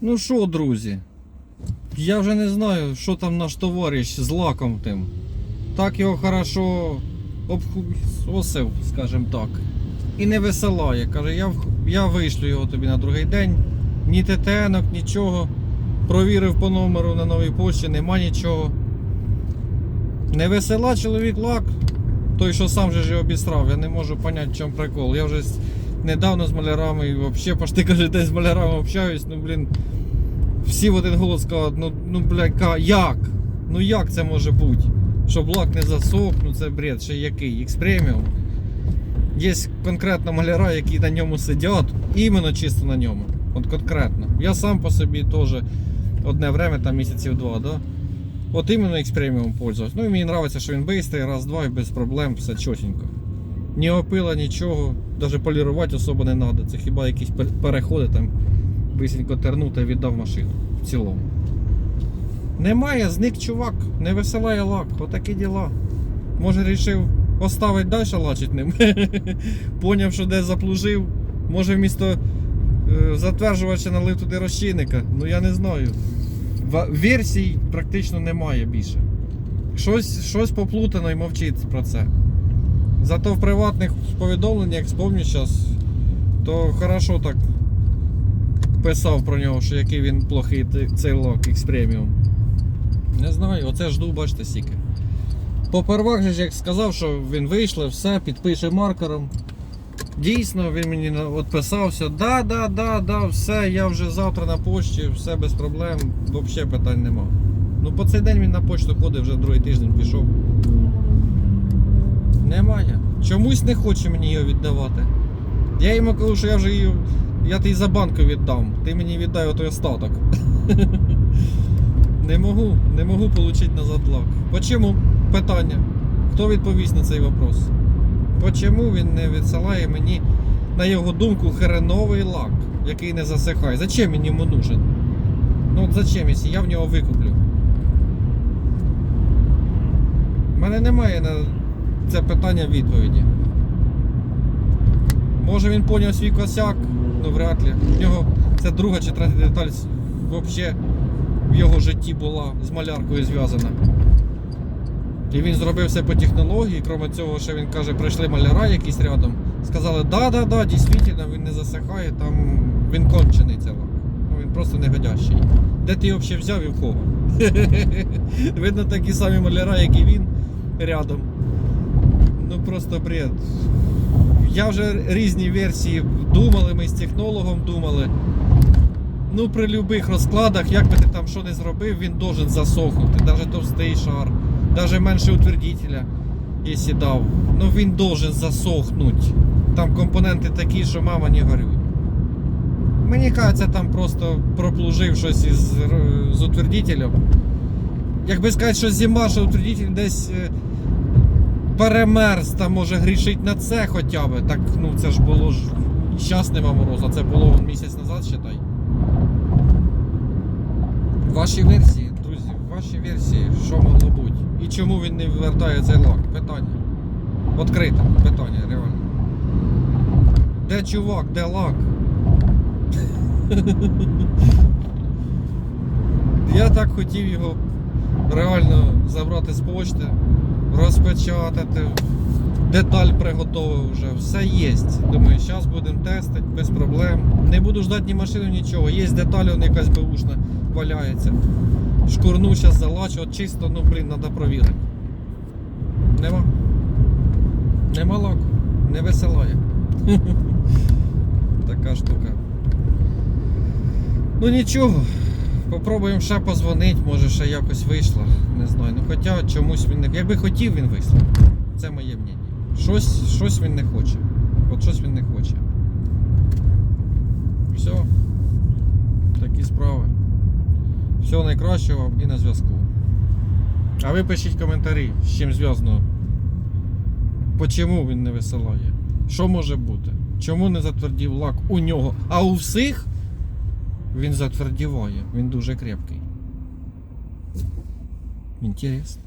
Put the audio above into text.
Ну що, друзі? Я вже не знаю, що там наш товариш з лаком тим. Так його хорошо обхусосив, скажімо так. І не веселає. Каже, я, я вишлю його тобі на другий день. Ні ТТНок, нічого. Провірив по номеру на новій пошті, нема нічого. Не весела чоловік лак. Той, що сам же ж його обісрав, я не можу поняти, в чому прикол. Я вже недавно з малярами і взагалі почти каже, десь з малярами общаюсь, ну блін. Всі в один голос кажуть, ну, ну блядь, як? Ну як це може бути? Щоб лак не засох, ну це бред, ще який? X Premium. Є конкретно маляра, які на ньому сидять, іменно чисто на ньому. От конкретно. Я сам по собі теж одне время, там місяців два, да? От іменно X Premium пользуюсь. Ну і мені подобається, що він бистрий, раз-два і без проблем, все чотенько. Ні опила, нічого, навіть полірувати особо не треба. Це хіба якісь переходи там бисенько тернути віддав машину в цілому. Немає, зник чувак, не веселає лак, отакі діла. Може рішив оставить далі лачить ним. Поняв, що десь заплужив. Може вмісто е, затверджувача налив туди розчинника. Ну я не знаю. Версій практично немає більше. Щось, щось поплутано і мовчить про це. Зато в приватних повідомленнях, вспомню зараз, то хорошо так писав про нього, що який він плохий цей лак X Premium. Не знаю, оце жду, бачите, стільки. Попервах же як сказав, що він вийшло, все, підпише маркером. Дійсно, він мені відписався. Да, да, да, да, все, я вже завтра на пошті, все без проблем, взагалі питань нема. Ну по цей день він на почту ходить, вже другий тиждень пішов. Немає. Чомусь не хоче мені її віддавати. Я йому кажу, що я вже її. Я тобі за банку віддам. Ти мені віддай отой остаток. Не можу, не можу отримати назад лак. Почому? Питання. Хто відповість на цей вопрос? Почому він не відсилає мені, на його думку, хреновий лак, який не засихає? Зачем він йому нужен? Ну от зачем, якщо я в нього викуплю? У мене немає на це питання відповіді. Може він поняв свій косяк, ну вряд ли. В нього це друга чи третя деталь взагалі в його житті була з маляркою зв'язана. І він зробив все по технології, крім цього, що він каже, прийшли маляра якісь рядом. Сказали, да, да, да, дійсно, він не засихає, там він кончений лак. Ну він просто негодящий. Де ти його взагалі взяв і в кого? Видно, такі самі маляра, як і він рядом. Ну просто бред. Я вже різні версії думали, ми з технологом думали. Ну, при будь-яких розкладах, як би ти там що не зробив, він должен засохнути. Навіть товстий шар, навіть менше утвердителя, якщо дав. Ну він должен засохнути. Там компоненти такі, що мама не горюй. Мені кажеться, там просто проплужив щось із, з утвердителем. Якби сказати, що зима, що утвердитель десь е, перемерз, там може грішить на це хоча б. Так, ну це ж було ж. Щас нема морозу, а це було місяць назад, считай. Ваші версії, друзі, ваші версії, що могло бути? І чому він не вертає цей лак? Питання. Відкрите питання, реально. Де чувак, де лак? Я так хотів його реально забрати з почти, розпечатати, деталь приготовив вже, все є. Думаю, зараз будемо тестити без проблем. Не буду ждати ні машину, нічого. Є деталь, вона якась беушна валяється. Шкурну зараз залачу, от чисто, ну блін, треба провірити. Нема. Нема лаку. Не веселає. Така штука. Ну нічого. Попробуємо ще позвонити, може ще якось вийшло. Не знаю. Ну хоча чомусь він не. Якби хотів, він вислав. Це моє мнення. Щось, щось він не хоче. От щось він не хоче. Все. Такі справи. Всього найкращого вам і на зв'язку. А ви пишіть коментарі, з чим зв'язано. Чому він не висилає? Що може бути? Чому не затвердів лак у нього? А у всіх він затвердіває. Він дуже крепкий. Інтересно.